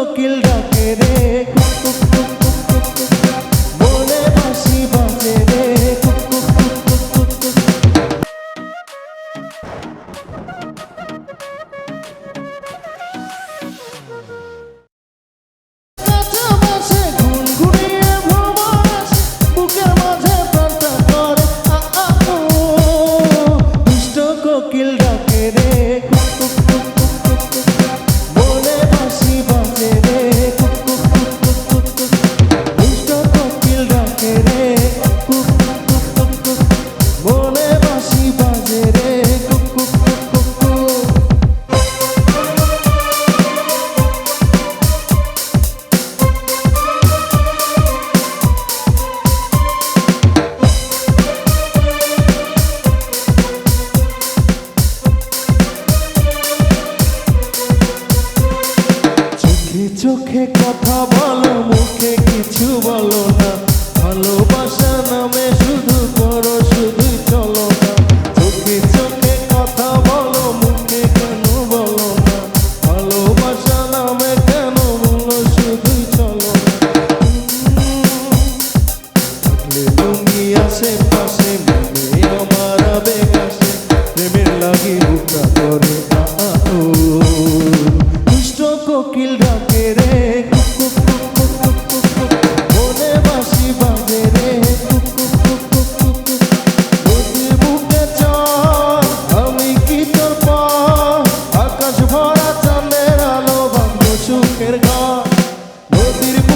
কোকিল ডাকে রে বলে বাসি বাজে রে। কোকিল ডাকে রে কুক কুক নিজে চোখে কথা বলো, মুখে কিছু বলো না। ভালোবাসা নামে শুধু করো শুধু চলো না। চোখে চোখে কথা বলো, মুখে কেন বলো না। ভালোবাসা নামে কেন বলো শুধু চলো না। তুমি আশেপাশে City